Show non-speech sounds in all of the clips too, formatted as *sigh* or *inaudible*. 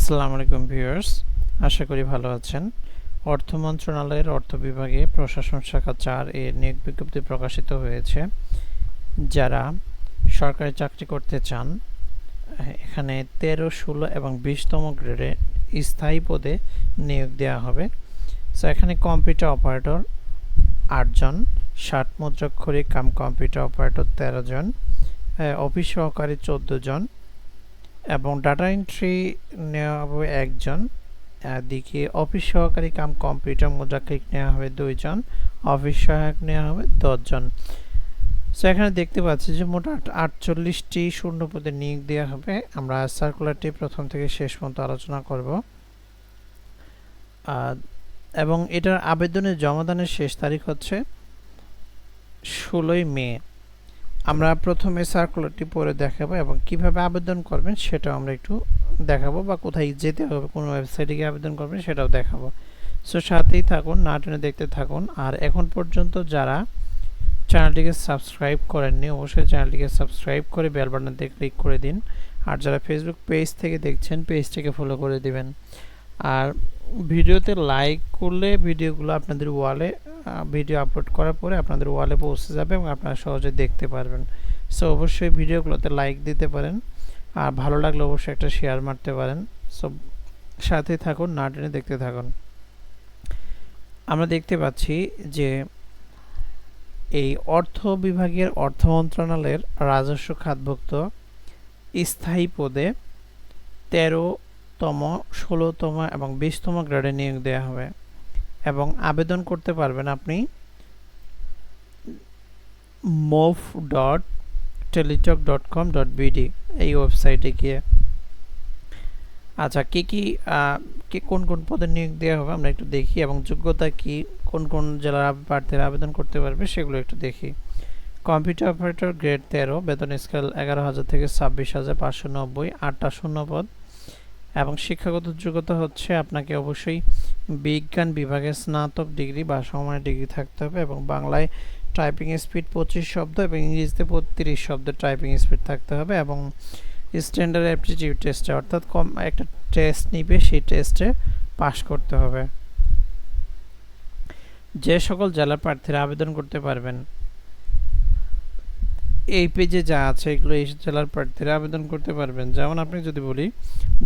আসসালামু আলাইকুম ভিউয়ার্স, আশা করি ভালো আছেন। অর্থ মন্ত্রণালয়ের অর্থ বিভাগে প্রশাসন শাখা চার এর নিয়োগ বিজ্ঞপ্তি প্রকাশিত হয়েছে। যারা সরকারি চাকরি করতে চান, এখানে তেরো, ষোলো এবং বিশতম গ্রেডে স্থায়ী পদে নিয়োগ দেওয়া হবে। সো এখানে কম্পিউটার অপারেটর আটজন, ষাট মুদ্রাক্ষরিক কাম কম্পিউটার অপারেটর তেরো জন অফিস সহকারী চোদ্দ জন এবং ডাটা এন্ট্রি নেওয়া হবে একজন দিকে অফিস সহকারী কাম কম্পিউটার, মুদ্রাক্ষরিক নেওয়া হবে দুইজন, অফিস সহায়ক নেওয়া হবে দশজন। সো এখানে দেখতে পাচ্ছি যে মোট আটচল্লিশটি শূন্য পদে নিয়োগ দেওয়া হবে। আমরা সার্কুলারটি প্রথম থেকে শেষ পর্যন্ত আলোচনা করব। এবং এটার আবেদনের জমাদানের শেষ তারিখ হচ্ছে ষোলোই মে। আমরা প্রথমে সার্কুলারটি পড়ে দেখাবো এবং কীভাবে আবেদন করবেন সেটাও আমরা একটু দেখাবো বা কোথায় যেতে হবে, কোন ওয়েবসাইটে গিয়ে আবেদন করবেন সেটাও দেখাবো। সো সাথেই থাকুন, না টেনে দেখতে থাকুন। আর এখন পর্যন্ত যারা চ্যানেলটিকে সাবস্ক্রাইব করেননি, অবশ্যই চ্যানেলটিকে সাবস্ক্রাইব করে বেল বাটনতে ক্লিক করে দিন। আর যারা ফেসবুক পেজ থেকে দেখছেন পেজটিকে ফলো করে দিবেন। আর ভিডিওতে লাইক করলে ভিডিওগুলো আপনাদের ওয়ালে ভিডিও আপলোড করার পরে আপনাদের ওয়ালে পৌঁছে যাবে এবং আপনারা সহজে দেখতে পারবেন। সো অবশ্যই ভিডিওগুলোতে লাইক দিতে পারেন। আর ভালো লাগলে অবশ্যই একটা শেয়ার মারতে পারেন। সো সাথে থাকুন, না টেনে দেখতে থাকুন। আমরা দেখতে পাচ্ছি যে এই অর্থ বিভাগের অর্থ মন্ত্রণালয়ের রাজস্ব খাতভুক্ত স্থায়ী পদে তেরোতম ষোলোতম এবং বিশতম গ্রেডে নিয়োগ দেওয়া হবে। এবং আবেদন করতে পারবেন আপনি mauve dot Teletalk dot com dot BD এই ওয়েবসাইটে গিয়ে। আচ্ছা কী কী কি কোন কোন পদে নিয়োগ দেওয়া হবে আমরা একটু দেখি এবং যোগ্যতা কি, কোন কোন জেলার প্রার্থীরা আবেদন করতে পারবে সেগুলো একটু দেখি। কম্পিউটার অপারেটর গ্রেড তেরো, বেতন স্কেল এগারো হাজার থেকে ছাব্বিশ হাজার পাঁচশো নব্বই, আটটা শূন্য পদ। এবং শিক্ষাগত যোগ্যতা হচ্ছে আপনাকে অবশ্যই বিজ্ঞান বিভাগে স্নাতক ডিগ্রি বা সমমানের ডিগ্রি থাকতে হবে এবং বাংলায় টাইপিং স্পিড পঁচিশ শব্দ এবং ইংরেজিতে তিরিশ শব্দ টাইপিং স্পিড থাকতে হবে এবং স্ট্যান্ডার্ড অ্যাপটিটিউড টেস্টে অর্থাৎ কম একটা টেস্ট নিবে সেই টেস্টে পাশ করতে হবে। যে সকল জেলার প্রার্থীরা আবেদন করতে পারবেন এই পেজে যা আছে, এগুলো এই জেলার প্রার্থীরা আবেদন করতে পারবেন। যেমন আপনি যদি বলি,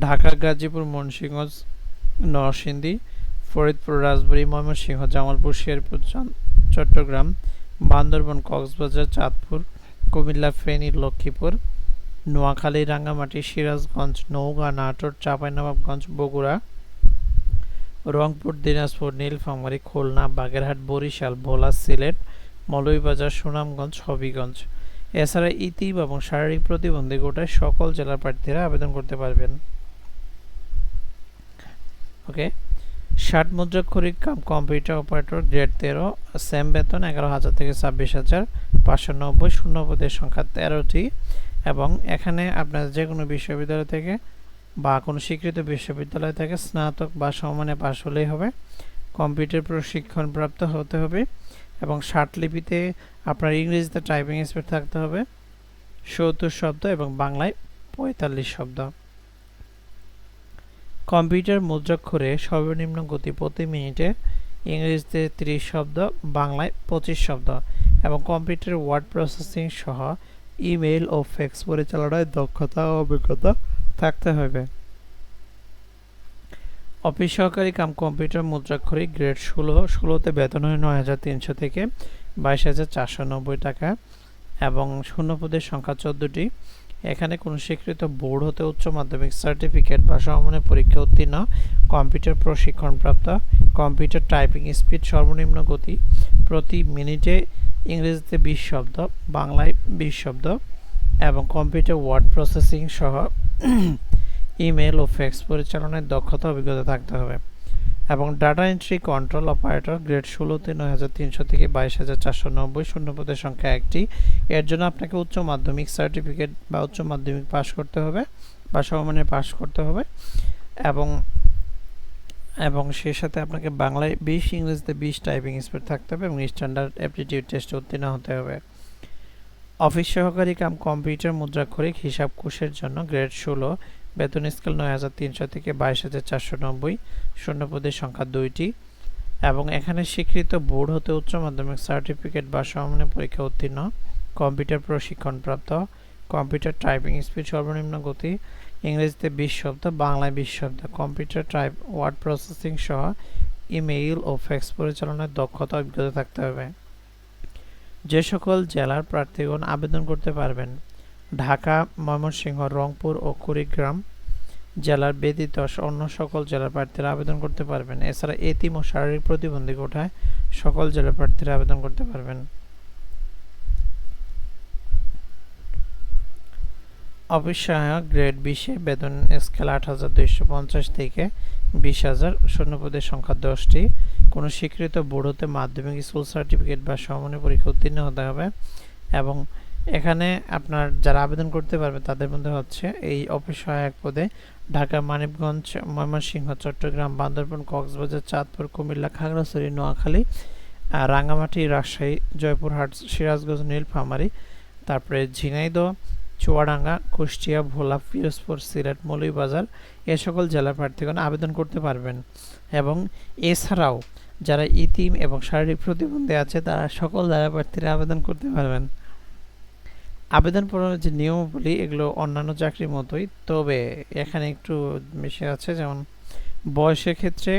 ঢাকা, গাজীপুর, মুন্সিগঞ্জ, নরসিংদী, ফরিদপুর, রাজবাড়ী, ময়মনসিংহ, জামালপুর, শেরপুর চট্টগ্রাম, বান্দরবন, কক্সবাজার, চাঁদপুর, কুমিল্লা, ফেনী, লক্ষ্মীপুর, নোয়াখালী, রাঙ্গামাটি, সিরাজগঞ্জ, নওগাঁ, নাটোর, চাঁপাইনবাবগঞ্জ, বগুড়া, রংপুর, দিনাজপুর, নীলফামারী, খুলনা, বাগেরহাট, বরিশাল, ভোলা, সিলেট, মৌলভীবাজার, সুনামগঞ্জ, হবিগঞ্জ। এছাড়া ইতি এবং শারীরিক প্রতিবন্ধী গোটায় সকল জেলার প্রার্থীরা আবেদন করতে পারবেন। ওকে ষাট মুদ্রাক্ষরিক কাম কম্পিউটার অপারেটর গ্রেড তেরো, সেম বেতন এগারো হাজার থেকে ছাব্বিশ হাজার পাঁচশো নব্বই, শূন্য পদের সংখ্যা তেরোটি এবং এখানে আপনার যে কোনো বিশ্ববিদ্যালয় থেকে বা কোনো স্বীকৃত বিশ্ববিদ্যালয় থেকে স্নাতক বা সমানে পাশ হলেই হবে। কম্পিউটার প্রশিক্ষণ প্রাপ্ত হতে হবে। এবং লিপিতে আপনার ইংরেজিতে টাইপিং স্পিড থাকতে হবে সত্তর শব্দ এবং বাংলায় পঁয়তাল্লিশ শব্দ। কম্পিউটার মুদ্রাক্ষরে সর্বনিম্ন গতি প্রতি মিনিটে ইংরেজিতে 30 শব্দ, বাংলায় পঁচিশ শব্দ এবং কম্পিউটার ওয়ার্ড প্রসেসিং সহ ইমেইল ও ফ্যাক্স পরিচালনায় দক্ষতা ও অভিজ্ঞতা থাকতে হবে। অফিস সহকারী কাম কম্পিউটার মুদ্রাক্ষরিক গ্রেড ষোলো, ষোলোতে বেতন হয় নয় হাজার তিনশো থেকে বাইশ হাজার চারশো নব্বই টাকা এবং শূন্যপদের সংখ্যা চোদ্দোটি। এখানে কোনো স্বীকৃত বোর্ড হতে উচ্চ মাধ্যমিক সার্টিফিকেট বা সমমানের পরীক্ষা উত্তীর্ণ, কম্পিউটার প্রশিক্ষণপ্রাপ্ত, কম্পিউটার টাইপিং স্পিড সর্বনিম্ন গতি, প্রতি মিনিটে ইংরেজিতে বিশ শব্দ, বাংলায় বিশ শব্দ এবং কম্পিউটার ওয়ার্ড প্রসেসিং সহ ইমেল ও ফ্যাক্স পরিচালনায় দক্ষতা অভিজ্ঞতা থাকতে হবে। এবং data entry control operator grade ষোলোতে নয় হাজার তিনশো থেকে বাইশ হাজার চারশো নব্বই শূন্যপদের সংখ্যা একটি। এর জন্য আপনাকে উচ্চ মাধ্যমিক সার্টিফিকেট বা উচ্চ মাধ্যমিক পাশ করতে হবে বা সমমানের পাশ করতে হবে। এবং এবং সে সাথে আপনাকে বাংলায় বিশ, ইংরেজিতে বিশ টাইপিং স্পিড থাকতে হবে এবং স্ট্যান্ডার্ড অ্যাপটিটিউড টেস্টে উত্তীর্ণ হতে হবে। অফিস সহকারী কাম কম্পিউটার মুদ্রাক্ষরিক হিসাব কোষের জন্য গ্রেড ষোলো বেতন স্কেল নয় হাজার তিনশো থেকে বাইশ হাজার চারশো নব্বই, শূন্যপদের সংখ্যা দুইটি এবং এখানে স্বীকৃত বোর্ড হতে উচ্চ মাধ্যমিক সার্টিফিকেট বা সমমানের পরীক্ষা উত্তীর্ণ, কম্পিউটার প্রশিক্ষণপ্রাপ্ত, কম্পিউটার টাইপিং স্পিড সর্বনিম্ন গতি, ইংরেজিতে বিশ শব্দ, বাংলায় বিশ শব্দ, কম্পিউটার টাইপ ওয়ার্ড প্রসেসিং সহ ইমেইল ও ফ্যাক্স পরিচালনার দক্ষতা অভিজ্ঞতা থাকতে হবে। যে সকল জেলার প্রার্থীগণ আবেদন করতে পারবেন ঢাকা, ময়মনসিংহ, রংপুর ও কুড়িগ্রাম জেলার ব্যতীত অন্য সকল জেলার প্রার্থীরা আবেদন করতে পারবেন। এছাড়া এতিম ও শারীরিক প্রতিবন্ধী কোঠায় সকল জেলার প্রার্থীরা আবেদন করতে পারবেন। অফিস সহায়ক গ্রেড বিশে বেতন স্কেল আট হাজার দুইশো পঞ্চাশ থেকে বিশ হাজার, শূন্যপদের সংখ্যা দশটি। কোনো স্বীকৃত বোর্ড মাধ্যমিক স্কুল সার্টিফিকেট বা সমমানের পরীক্ষা উত্তীর্ণ হতে হবে এবং এখানে আপনার যারা আবেদন করতে পারবে, তাদের মধ্যে হচ্ছে এই অফিস সহায়ক পদে ঢাকা, মানিকগঞ্জ, ময়মনসিংহ, চট্টগ্রাম, বান্দরবান, কক্সবাজার, চাঁদপুর, কুমিল্লা, খাগড়াছড়ি, নোয়াখালী রাঙ্গামাটি, রাজশাহী, জয়পুরহাট, সিরাজগঞ্জ, নীলফামারী, তারপরে ঝিনাইদহ, চুয়াডাঙ্গা, কুষ্টিয়া, ভোলা, পিরোজপুর, সিলেট, মৌলভীবাজার এ সকল জেলার প্রার্থীগণ আবেদন করতে পারবেন। এবং এছাড়াও যারা ইতিম এবং শারীরিক প্রতিবন্ধী আছে, তারা সকল জেলা প্রার্থীরা আবেদন করতে পারবেন। আবেদন পূরণের যে নিয়মাবলী, এগুলো অন্যান্য চাকরির মতোই। তবে এখানে একটু মিশে আছে, যেমন বয়সের ক্ষেত্রে,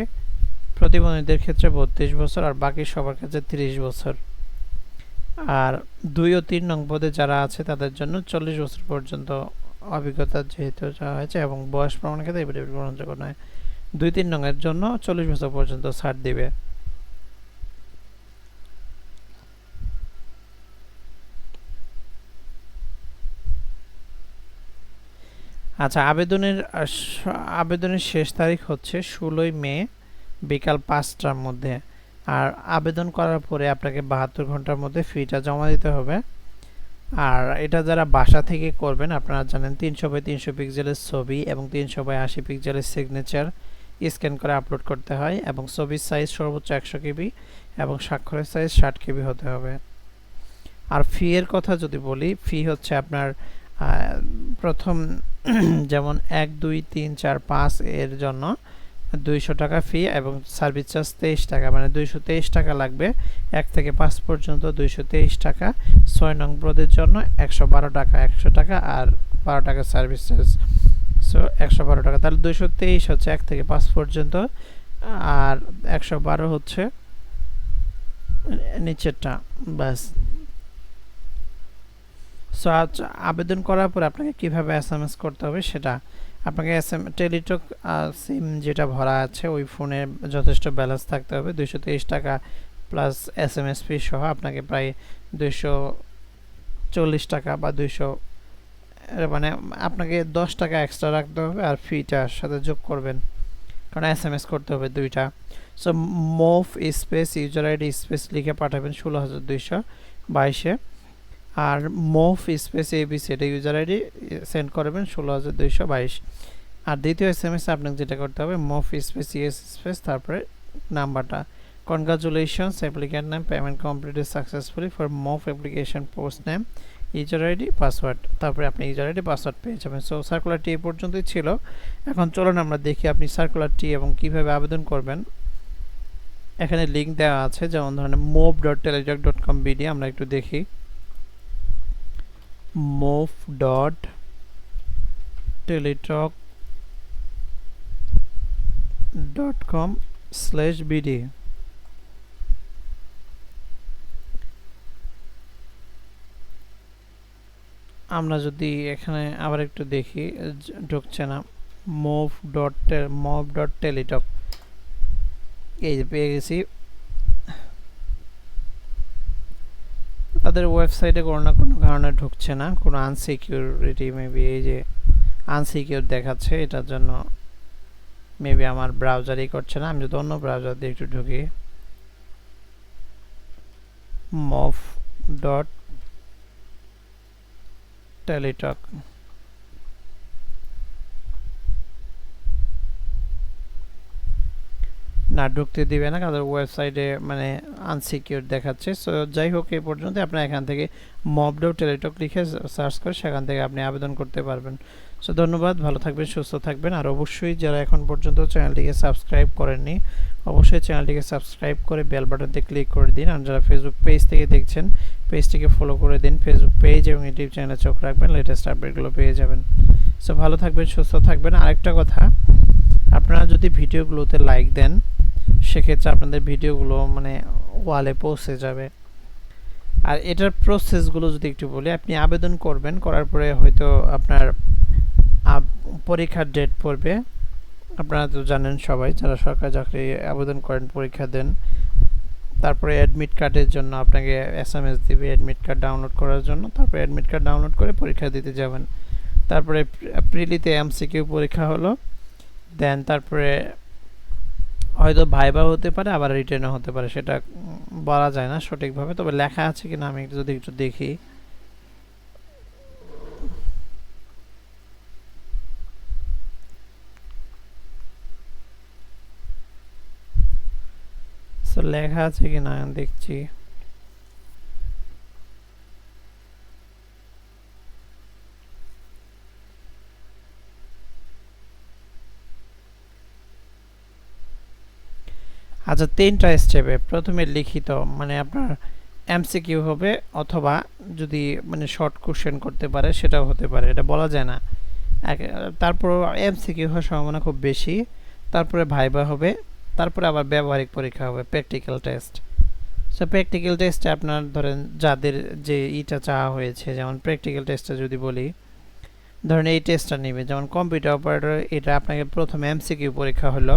প্রতিবন্ধীদের ক্ষেত্রে বত্রিশ বছর আর বাকি সবার ক্ষেত্রে তিরিশ বছর। আর দুই ও তিন নং পদে যারা আছে, তাদের জন্য চল্লিশ বছর পর্যন্ত অভিজ্ঞতা যেহেতু চাওয়া হয়েছে এবং বয়স প্রমাণের ক্ষেত্রে এফিডেভিট গ্রহণযোগ্য নয়। দুই তিন নংয়ের জন্য চল্লিশ বছর পর্যন্ত ছাড় দিবে। আচ্ছা আবেদনের আবেদনের শেষ তারিখ হচ্ছে ষোলোই মে, বিকাল পাঁচটার মধ্যে। আর আবেদন করার পরে আপনাকে বাহাত্তর ঘণ্টার মধ্যে ফিটা জমা দিতে হবে। আর এটা যারা বাসা থেকে করবেন, আপনারা জানেন তিনশো বাই তিনশো পিক্সেলের ছবি এবং তিনশো বাই আশি পিক্সেলের সিগনেচার স্ক্যান করে আপলোড করতে হয় এবং ছবির সাইজ সর্বোচ্চ একশো কেবি এবং স্বাক্ষরের সাইজ ষাট কেবি হতে হবে। আর ফি এর কথা যদি বলি ফি হচ্ছে আপনার প্রথম *clears throat* যেমন এক, দুই, তিন, চার, পাঁচ এর জন্য দুইশো টাকা ফি এবং সার্ভিস চার্জ তেইশ টাকা। মানে দুইশো তেইশ টাকা লাগবে। এক থেকে পাঁচ পর্যন্ত দুইশো তেইশ টাকা। ছয় নং পদের জন্য একশো বারো টাকা, একশো টাকা আর বারো টাকা সার্ভিস চার্জ সো একশো বারো টাকা। তাহলে দুইশো তেইশ হচ্ছে এক থেকে পাঁচ পর্যন্ত আর একশো বারো হচ্ছে নিচেরটা। ব্যাস। সো আবেদন করার পর আপনাকে কীভাবে এস এম এস করতে হবে সেটা আপনাকে এস এম টেলিটক সিম যেটা ভরা আছে ওই ফোনে যথেষ্ট ব্যালেন্স থাকতে হবে। দুইশো টাকা plus S M S fee সহ আপনাকে প্রায় দুইশো চল্লিশ টাকা বা দুইশো মানে আপনাকে দশ টাকা এক্সট্রা রাখতে হবে আর ফিটার সাথে যোগ করবেন। কারণ এস এম এস করতে হবে দুইটা। সো মোভ স্পেস ইউজার আইডি স্পেস লিখে পাঠাবেন ষোলো হাজার দুইশো বাইশে। আর মোভ স্পেস এবিসি এটা ইউজার আইডি সেন্ড করবেন ষোলো হাজার দুইশো বাইশ। আর দ্বিতীয় এস এম এস আপনাকে যেটা করতে হবে মোভ স্পেস ইএস স্পেস, তারপরে নাম্বারটা। Congratulations applicant name payment completed successfully for mauve application post name user ID password তারপরে আপনি ইউজার আইডি পাসওয়ার্ড পেয়ে যাবেন। সো সার্কুলারটি এ পর্যন্তই ছিল। এখন চলুন আমরা দেখি আপনি সার্কুলারটি এবং কীভাবে আবেদন করবেন। এখানে লিঙ্ক দেওয়া আছে, যেমন ধরেন mauve dot Teletalk dot com BD, আমরা একটু দেখি। Move dot teletalk dot com slash bd. আমরা যদি এখানে আবার একটু দেখি, ঢুকছে না। Move dot move dot Teletalk এই পেয়ে গেছি। তাদের ওয়েবসাইটে কোনো না কোনো কারণে ঢুকছে না। কোনো আনসিকিউরিটি মেবি এই যে আনসিকিউর দেখাচ্ছে, এটার জন্য মেবি আমার ব্রাউজারই করছে না। আমি যদি অন্য ব্রাউজার দিয়ে একটু ঢুকি মফ ডট টেলিটক না ঢুকতে দিবে না, কারণ ওয়েবসাইটে মানে আনসিকিউর দেখাচ্ছে। সো যাই হোক এই পর্যন্ত আপনার এখান থেকে মবডো টেলিটক লিখে সার্চ করে সেখান থেকে আপনি আবেদন করতে পারবেন। সো ধন্যবাদ। ভালো থাকবেন, সুস্থ থাকবেন। আর অবশ্যই যারা এখন পর্যন্ত চ্যানেলটিকে সাবস্ক্রাইব করেননি, অবশ্যই চ্যানেলটিকে সাবস্ক্রাইব করে বেল বাটনতে ক্লিক করে দিন। আর যারা ফেসবুক পেজ থেকে দেখছেন পেজটিকে ফলো করে দিন। ফেসবুক পেজ এবং ইউটিউব চ্যানেলে চোখ রাখবেন লেটেস্ট আপডেটগুলো পেয়ে যাবেন। সো ভালো থাকবেন, সুস্থ থাকবেন। আরেকটা কথা, আপনারা যদি ভিডিওগুলোতে লাইক দেন সেক্ষেত্রে আপনাদের ভিডিওগুলো মানে ওয়ালে পৌঁছে যাবে। আর এটার প্রসেসগুলো যদি একটু বলি, আপনি আবেদন করবেন, করার পরে হয়তো আপনার পরীক্ষার ডেট পড়বে। আপনারা তো জানেন সবাই, যারা সরকারি চাকরি আবেদন করেন, পরীক্ষা দেন, তারপরে অ্যাডমিট কার্ডের জন্য আপনাকে এস এম এস দিবে অ্যাডমিট কার্ড ডাউনলোড করার জন্য, তারপরে অ্যাডমিট কার্ড ডাউনলোড করে পরীক্ষা দিতে যাবেন। তারপরে প্রিলিতে এমসিকিউ পরীক্ষা হলো দেন তারপরে হয়তো ভাইবা হতে পারে, আবার রিটার্নও হতে পারে, সেটা বলা যায় না সঠিকভাবে, তবে লেখা আছে কিনা আমি যদি একটু দেখি। লেখা আছে কিনা দেখছি। আচ্ছা তিনটা স্টেপে প্রথমে লিখিত মানে আপনার এমসিকিউ হবে অথবা যদি মানে শর্ট কোশ্চেন করতে পারে, সেটাও হতে পারে। এটা বলা যায় না। তারপর এমসিকিউ হওয়ার সম্ভাবনা খুব বেশি। তারপরে ভাইবা হবে। তারপরে আবার ব্যবহারিক পরীক্ষা হবে প্র্যাকটিক্যাল টেস্ট সো প্র্যাকটিক্যাল টেস্টে আপনার ধরেন যাদের যে ইটা চাওয়া হয়েছে, যেমন প্র্যাকটিক্যাল টেস্টটা যদি বলি, ধরেন এই টেস্টটা নেবে। যেমন কম্পিউটার অপারেটর এটা আপনাকে প্রথমে এমসিকিউ পরীক্ষা হলো।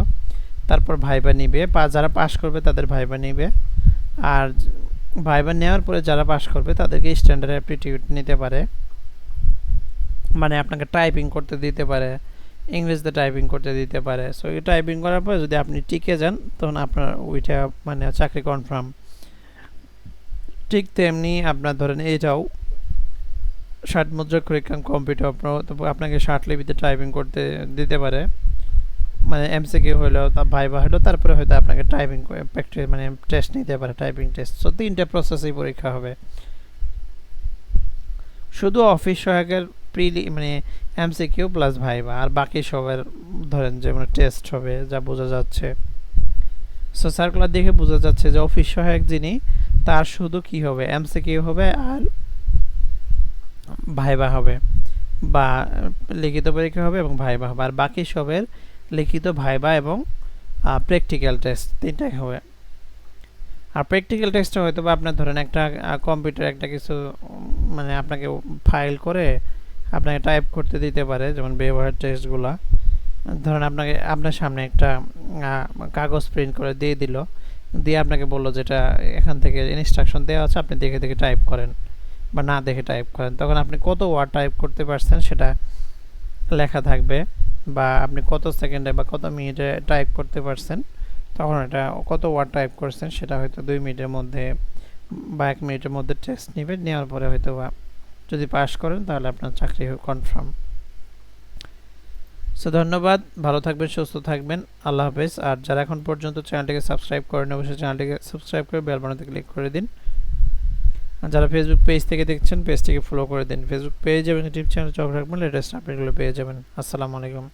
তারপর ভাইবা নিবে যারা পাশ করবে তাদের ভাইবা নিবে। আর ভাইবা নেওয়ার পরে যারা পাশ করবে তাদেরকে স্ট্যান্ডার্ড অ্যাপটিটিউড নিতে পারে। মানে আপনাকে টাইপিং করতে দিতে পারে, ইংরেজিতে টাইপিং করতে দিতে পারে। সো এই টাইপিং করার পরে যদি আপনি টিকে যান, তখন আপনার ওইটা মানে চাকরি কনফার্ম ঠিক তেমনি আপনার ধরেন এটাও ষাট মুদ্রা কুরিকাম কম্পিউটার আপনাকে ষাট লিপিতে টাইপিং করতে দিতে পারে। মানে এমসিকিউ হলো ভাইবা হলো তারপরে হয়তো আপনাকে টাইপিং প্র্যাকটিস মানে টেস্ট নিতে পারে টাইপিং টেস্ট সো তিনটে প্রসেসেই পরীক্ষা হবে। শুধু অফিস সহায়কের প্রিলি মানে এমসিকিউ প্লাস ভাইবা আর বাকি সবের ধরেন যেমন টেস্ট হবে, যা বোঝা যাচ্ছে। সো সার্কুলার দেখে বোঝা যাচ্ছে যে অফিস সহায়ক যিনি, তার শুধু কি হবে? এমসিকিউ হবে আর ভাইবা হবে, বা লিখিত পরীক্ষা হবে এবং ভাইবা হবে। আর বাকি সবের লিখিত ভাইবা এবং প্র্যাকটিক্যাল টেস্ট তিনটাই হবে। আর প্র্যাকটিক্যাল টেস্টে হয়তো বা আপনার ধরেন একটা কম্পিউটার একটা কিছু মানে আপনাকে ফাইল করে আপনাকে টাইপ করতে দিতে পারে, যেমন ব্যবহার টেস্টগুলো ধরেন আপনাকে, আপনার সামনে একটা কাগজ প্রিন্ট করে দিয়ে দিল। দিয়ে আপনাকে বলল যেটা এখান থেকে ইনস্ট্রাকশন দেওয়া আছে, আপনি দেখে দেখে টাইপ করেন বা না দেখে টাইপ করেন। তখন আপনি কত ওয়ার্ড টাইপ করতে পারছেন সেটা লেখা থাকবে। বা আপনি কত সেকেন্ডে বা কত মিনিটে টাইপ করতে পারছেন, তখন এটা কত ওয়ার্ড টাইপ করছেন সেটা হয়তো দুই মিনিটের মধ্যে বা এক মিনিটের মধ্যে টেস্ট নেবে নেওয়ার পরে হয়তো বা যদি পাস করেন তাহলে আপনার চাকরি কনফার্ম সো ধন্যবাদ, ভালো থাকবেন, সুস্থ থাকবেন, আল্লাহ হাফেজ। আর যারা এখন পর্যন্ত চ্যানেলটিকে সাবস্ক্রাইব করেন অবশ্যই চ্যানেলটিকে সাবস্ক্রাইব করে বেল বানাতে ক্লিক করে দিন। যারা ফেসবুক পেজ থেকে দেখছেন পেজটিকে ফলো করে দিন। ফেসবুক পেজ এবং ইউটিউব চ্যানেল চোখ রাখবেন লেটেস্ট আপডেটগুলো পেয়ে যাবেন। আসসালামু আলাইকুম।